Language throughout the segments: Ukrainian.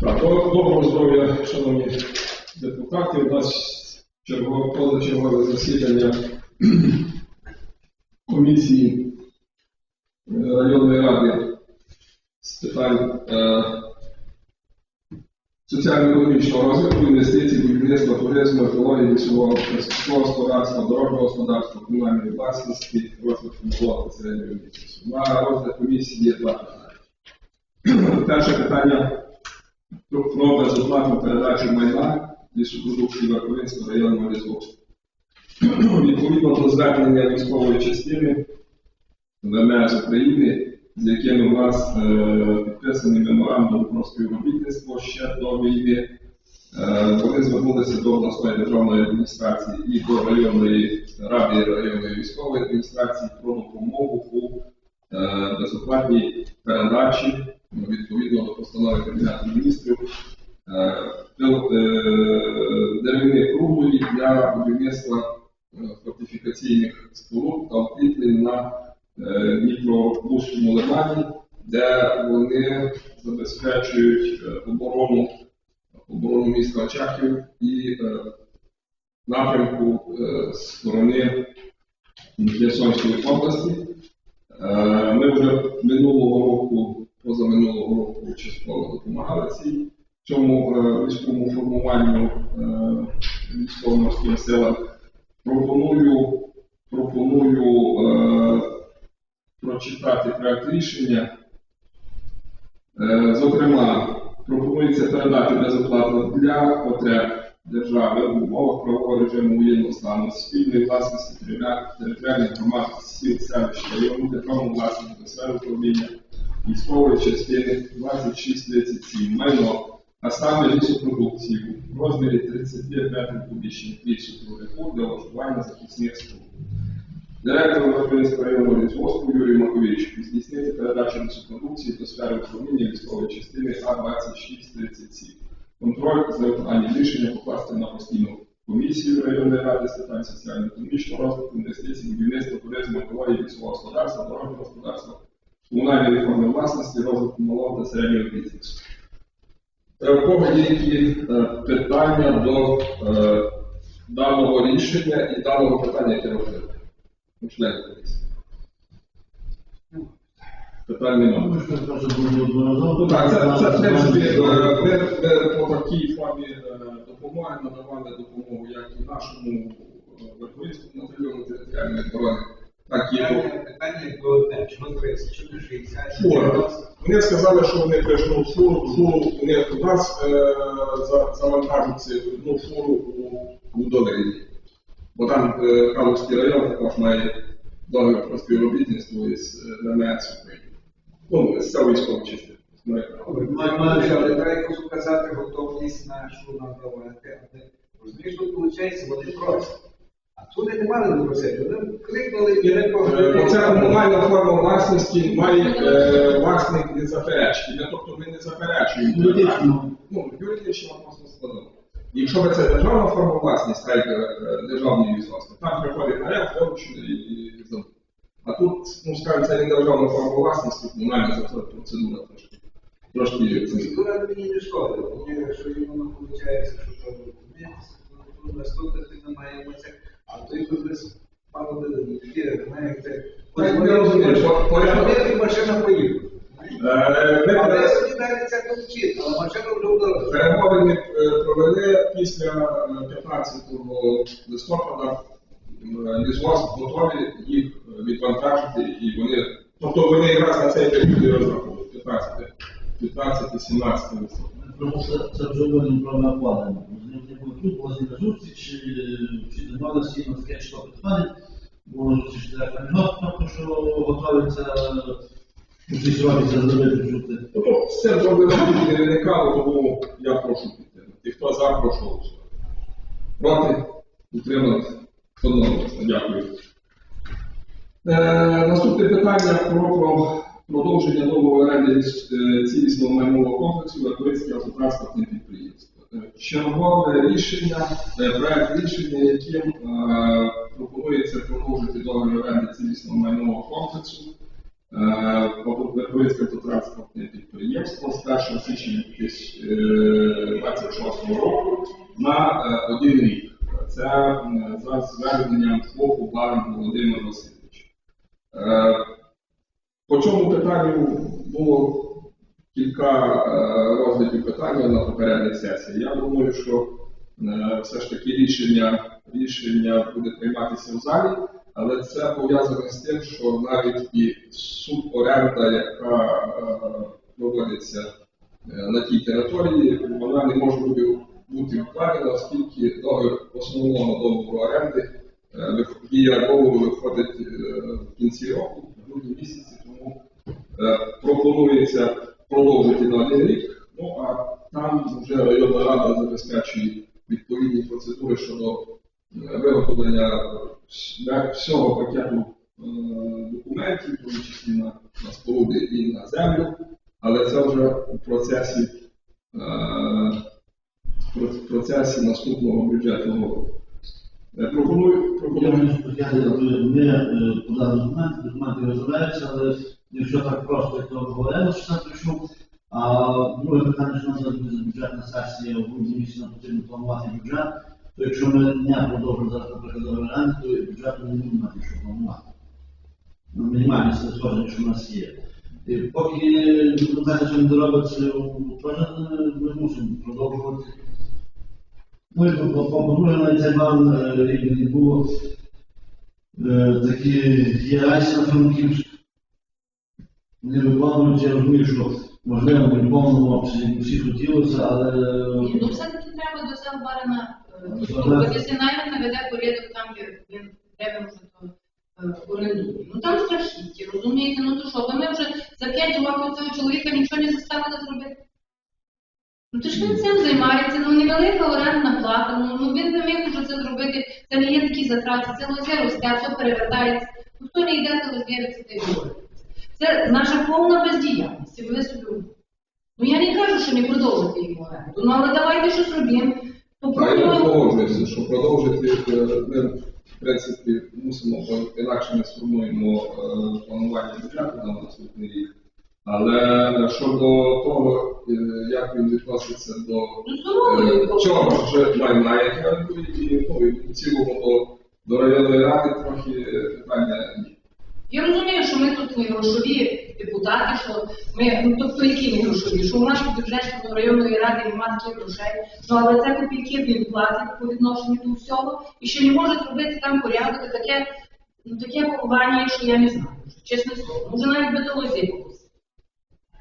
Так, доброго здоров'я, шановні депутати. У нас позачергове засідання лісового сільського господарства, дорожнього господарства, комунальної власності, розвитку та середнього бізнесу. На розгляд комісії є два питання. Перше питання про безоплатну передачу майна лісопродуктів Верховинського районного лісгоспу. Відповідно до звернення військової частини ВМС України, з якими у нас е, підписаний меморандум про співробітництво ще до війни, вони звернулися до обласної державної адміністрації і до районної ради районної військової адміністрації про допомогу у е, безоплатній передачі ну, відповідно до постанови Кабінету міністрів е, е, деревини круглої для будівництва е, фортифікаційних споруд та укріплень на е, Дніпробузькому лимані, де вони забезпечують е, оборону, оборону міста Очаків і е, напрямку е, сторони Херсонської області. Е, Ми вже минулого року, позаминулого року частково допомагали цій цьому е, військовому формуванню е, військово-морським силам. Пропоную, пропоную е, прочитати проект рішення. Е, Зокрема, пропонується передати безоплатно для потреб держави в умовах правового режиму воєнного стану спільної власності територіальних- громад сіл, селищ, району, державну власність до сфери управління військової частини 2637 майно, а саме лісопродукцію в розмірі 35 метрів кубічних лісу трудяку для влаштування захисних споруд. Директор Верховинського районного лісгоспу Юрій Макович здійснити передачу лісопродукції до сфери управління військової частини А2637. Контроль за виконанням рішення покласти на постійну комісію районної ради з питань соціально-економічного розвитку, інвестицій, будівництва, туризму, екології, лісового господарства, дорожнього господарства, комунальної реформи власності, розвитку малого та середнього бізнесу. Є які е, питання до е, даного рішення і даного питання, яке розглядаємо? Питань немає. Ну так, це, це е, по такій формі е, допомоги надавали допомогу як і нашому е, Верховинському батальйону територіальної оборони, так і Питання, одне, чому 30, чому 60. Вони сказали, що вони прийшли фуру, фуру, вони у нас е, за- завантажуть одну фуру у, у долині. Бо там е, Калузький район також має договір про співробітництво із е, ММС України. Ну, з цього військової частини. Треба якось указати готовність нашу надавати. але, Розумієш, тут виходить, вони просять. А тут не мали не просити, вони крикнули і не Е, Оця комунальна форма власності має е, власник не заперечити. Тобто ми не заперечуємо. Юридично. Ну, юридично просто складно. Якщо б це державна форма власність, е, державний відносно, там приходить наряд, вилучили і, і забув. А тут, ну скажімо, це не державна форма власності, комунальна за це процедура трошки. Трошки це. Процедура мені не. Мені, якщо воно виходить, що то документ, то наступне ти не маємо це. А той тут без пану Дедові, знає, це. Так, я розумію, що порядок- Порядок машина поїхала. Е, Але собі це. Перемовини е, провели після е, 15 листопада. Е, Лісгосп готові їх відвантажити, і вони, тобто вони якраз на цей період розраховують 15, 15 17 листопада. Просто це, це вже вольно про накладення. З не було тут, була з ним зустріч, чи, чи немає всі на таке, що питання. Було зустріч директора МІНО, тобто, що готовиться зустрічуватися зробити жути. Тобто це зробили керівника, тому я прошу підтримати. І хто за, прошу голосувати. Проти, утримати, одноголосно. Дякую. Е, наступне питання про, про продовження договору оренди е, цілісного майнового комплексу Верховинське автотранспортне підприємство. Е, Чергове рішення, е, проект рішення, яким е, пропонується продовжити договір оренди цілісного майнового комплексу Верховинське автотранспортне підприємство з 1 січня 2026 року на е, один рік. Це за зверненням ФОПу Барн Володимир Васильович. Е, По цьому питанню було кілька е, розглядів питання на попередніх сесіях. Я думаю, що е, все ж таки рішення, рішення буде прийматися в залі, але це пов'язано з тим, що навіть і суборенда, яка е, проводиться е, на тій території, вона не може бути, вкладена, оскільки договір основного договору оренди е, дія договору виходить е, в кінці року, в грудні місяці, тому е, пропонується продовжити на один рік. Ну а там вже районна рада забезпечує відповідні процедури щодо е, виготовлення вс- всього пакету е, документів, в тому числі на, на споруди і на землю, але це вже у процесі, е, в процесі наступного бюджетного. Е, Пропоную, пропоную я ми е, подали документи, документи розробляються, але якщо так просто, як то говорили, що це прийшов. А друге питання, що нас бюджетна сесія в грудні місяці нам потрібно планувати бюджет, то якщо ми не продовжимо зараз, наприклад, оренди, то бюджет не будемо мати що планувати. Ну, Мінімальне це схоже, що в нас є. І поки документи що не доробиться, е, ми мусимо продовжувати. Ну і по- по-друге, на цей бан е, рівні було е, такі діяльності на Франківську. Не виконують, я розумію, що можливо в повному обсязі всі хотілося, але Ні, Ну, все-таки треба до сел Барана Ну, навіть наведе порядок там, де він де він вже е, орендує. Ну там страшні, розумієте, ну то що, бо ми вже 5 років цього чоловіка нічого не заставили зробити. Ну то ж він цим займається, ну невелика орендна плата, ну, ну він не міг вже це зробити, це не є такі затрати, це лозе росте, все перевертається. Ну хто не йде, то розв'яжеться та й. Це наша повна бездіяльність, і ви собі. Ну я не кажу, що не продовжити йому оренду, ну але давайте щось робимо. А я Попробуємо. погоджуюся, що продовжити е, ми, в принципі, мусимо, бо інакше ми сформуємо е, планування бюджету на наступний рік. Але щодо того, е, як він відноситься до Ну, здоров'я. е, вже майна, і ну, в цілому до, до районної ради трохи е, питання є. Я розумію, що ми тут не грошові депутати, що ми, ну тобто які не грошові, що у нас бюджет до районної ради немає таких грошей, ну але це копійки він платить по відношенню до всього, і що не може зробити там порядок, таке, ну таке поховання, що я не знаю, чесне слово. Може навіть би до лозі.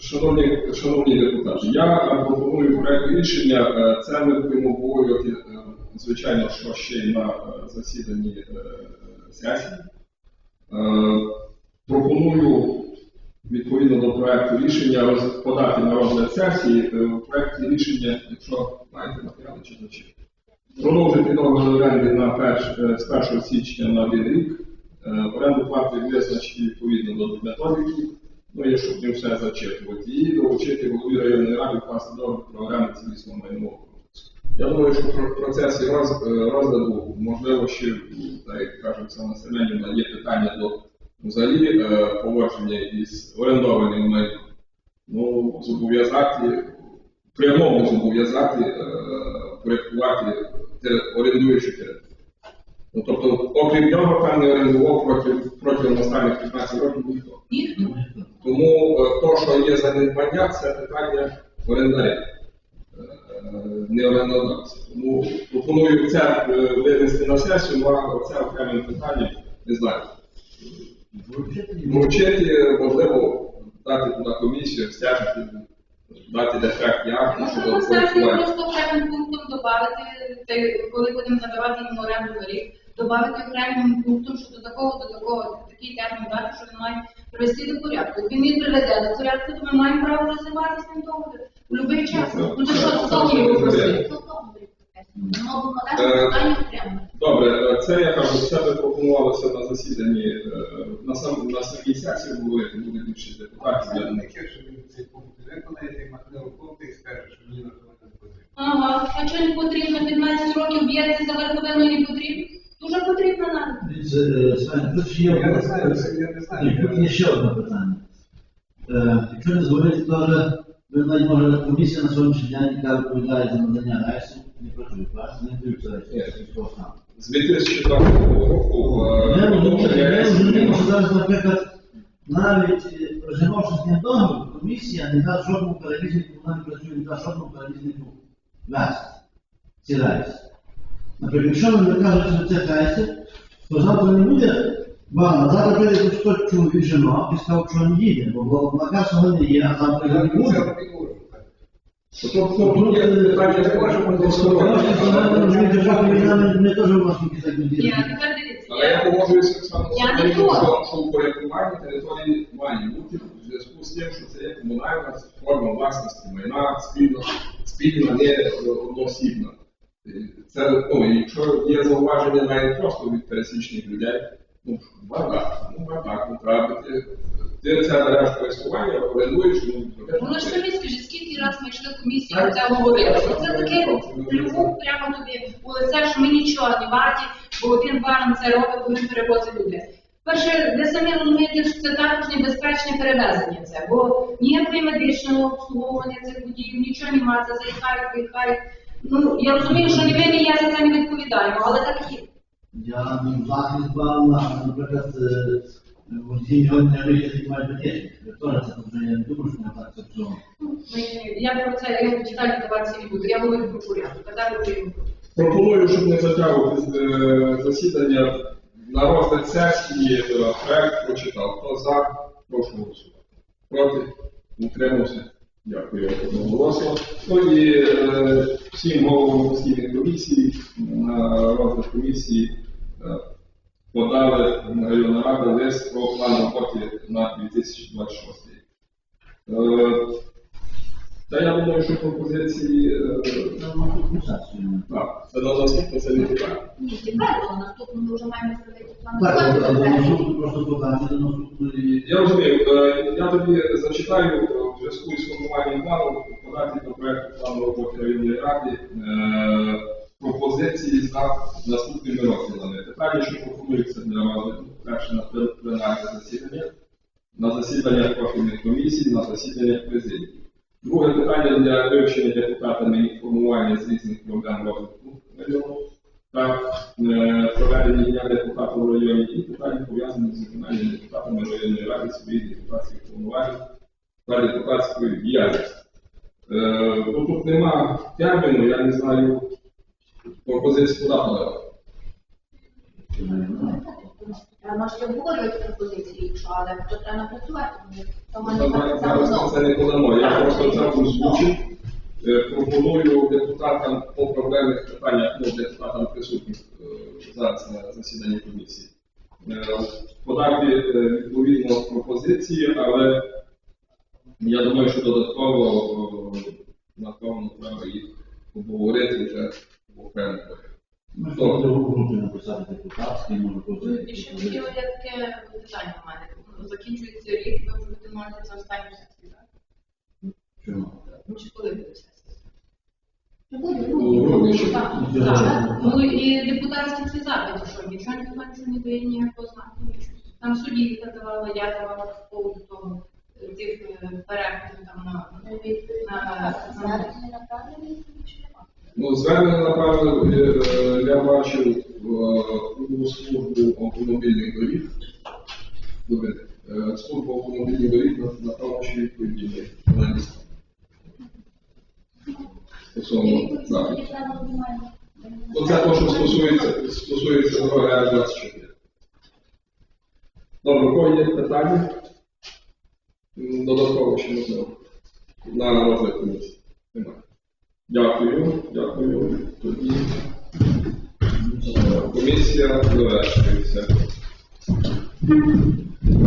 Шановні, шановні депутати, я пропоную проект рішення. е, Це ми будемо обговорювати, е, звичайно, що ще й на е, засіданні сесії. Пропоную відповідно до проекту рішення подати на розгляд сесії. В проекті рішення, якщо маєте матеріали чи зачитати. Продовжити договір оренди на перш, з 1 січня на один рік. Е, Оренду плати визначити відповідно до методики. Ну, і щоб не все зачитувати. І долучити голові районної ради власне договір про оренду цілісного майнового. Я думаю, що в процесі е, розгляду, можливо, ще, так як каже Оксана Семенівна, є питання до взагалі е, поводження із орендованим майном. Ну, зобов'язати, прямому зобов'язати тере- орендуючу територію. Ну, тобто, окрім нього, там не орендував проти, протягом останніх 15 років ніхто. Ніхто. Тому е, то, що є занедбання, це питання орендаря, е, не орендодавця. Тому пропоную це е, винести на сесію, ну а це окреме питання, не знаю. Вручити, можливо, дати туди комісію, стежити, дати дефект на сесії порядкування. просто окремим пунктом додати, коли будемо надавати їм оренду на додати окремим пунктом, що до такого, до такого, такий термін дати, що він має привести до порядку. Він її приведе до порядку, то ми маємо право розривати з ним договір. У будь-який час. Ну то що, знову його просити? Добре, це я кажу, це би пропонувалося на засіданні, е, на, сам, на самій сесії були, буде більше депутатів. Я думаю, Таке, що він цей пункт виконає, і скаже, що мені на не потрібно. Ага, а що не потрібно? 15 років б'ється за верховину не потрібно? Дуже потрібно нам. Дивіться, е, Свен, тут ще є одне- знаю, це я не знаю. Ні, тут є ще одне питання. Е, Якщо не згодиться, то ви навіть може комісія на сьогоднішній день, яка відповідає за надання рейсу, не працює, правильно? Не дають це рейсу військового стану. з 2004 року е, Я розумію, що зараз, наприклад, навіть е, розглянувши з ним договір, комісія не дасть жодному перевізнику, вона не працює, не дасть жодному перевізнику вести ці рейси. Наприклад, якщо ви кажете, що це рейси, то завтра не буде вам, а завтра прийде тут хтось чоловік жінок і сказав, що не їде, бо- наказ сьогодні є, а завтра його не Я буде. не можу. Тобто, тут є Не теж у нас так не діє. Але я погоджуюся Оксана, Я що, проти. що упорядкування території має бути в зв'язку з тим, що це є комунальна форма власності майна, спільна, спільна, не одноосібна. Це, ну, якщо є зауваження навіть просто від пересічних людей, ну, бардак, ну, бардак, ну, треба. Ти це береш користування, орендуєш, ну, Ну ж самі скажіть, скільки раз ми йшли в комісію, про це говорили. Ну, Це таке плюву прямо тобі у лице, що ми нічого не варті, бо один барн це робить, він перевозить людей. Перше, ви самі розумієте, що це також небезпечне перевезення це, бо ніякої медичного обслуговування цих водіїв, нічого немає, це заїхають, виїхають. Ну, я розумію, що ні ви, ні я за це не відповідаємо, але так є. Я не захист вам, наприклад, водії його не виїздять мають безпечність. Теж це вже не думаю, що не так це все. Я про це я деталі даватися не буду. Я говорю про порядок. Казати про Пропоную, щоб не затягувати е, засідання на розгляд сесії е, проект прочитав. Хто за, прошу голосувати. Проти, утримався. Дякую одноголосно. Ну і е, всім головам постійних комісій на розгляд комісії е, подали на районна рада лист про план роботи на 2026 рік. Е, Та я думаю, що пропозиції е, на так, це на наступне це не питання. Ні, тепер, бо наступно ми вже маємо зробити план. Так, роботи, наступну просто подати до наступної. Я розумію, е, я тобі зачитаю е, зв'язку з формуванням плану подати до проекту плану роботи районної ради е, пропозиції за наступними розділами. Питання, що пропонується для розгляду, перше на пленарне засідання, на засідання профільних комісій, на засідання президії. Друге питання для вивчення депутатами інформування з різних проблем розвитку району та е, проведення дня депутата в районі і питання пов'язані з виконанням депутатами районної ради своїх депутатських повноважень та депутатської діяльності. Е, тут нема терміну, я не знаю пропозиції подати. Треба може обговорювати пропозиції, якщо, але то треба напрацювати. Тому не це не подамо. Я просто це озвучив. Е, Пропоную депутатам по проблемних питаннях, ну, депутатам присутніх е, зараз на засіданні комісії, подати відповідно пропозиції, але я думаю, що додатково, е, напевно, треба їх обговорити вже групі написати депутатський, може Ну. І ще хотіло я таке питання в мене. Ну, Закінчується рік, ви вже будете мати це останню сесію, так? Чому? Ну, чи коли буде сесія? Ну. Ну і депутатські ці запити, що нічого ніхто нічого не дає ніякого знаку, нічого. Там судді давала, я давала по поводу того, тих е, переглядів там на, Ну, звернення направили, е, я бачив у службу автомобільних доріг. Добре, е, служба автомобільних доріг на- ще відповіді на ліст. Стосовно запитів. Ну, це те, що стосується, стосується дороги А24. Добре, кого є питання? Додатково ще можливо. На розгляд комісії. Дякую, дякую. Тоді комісія завершується.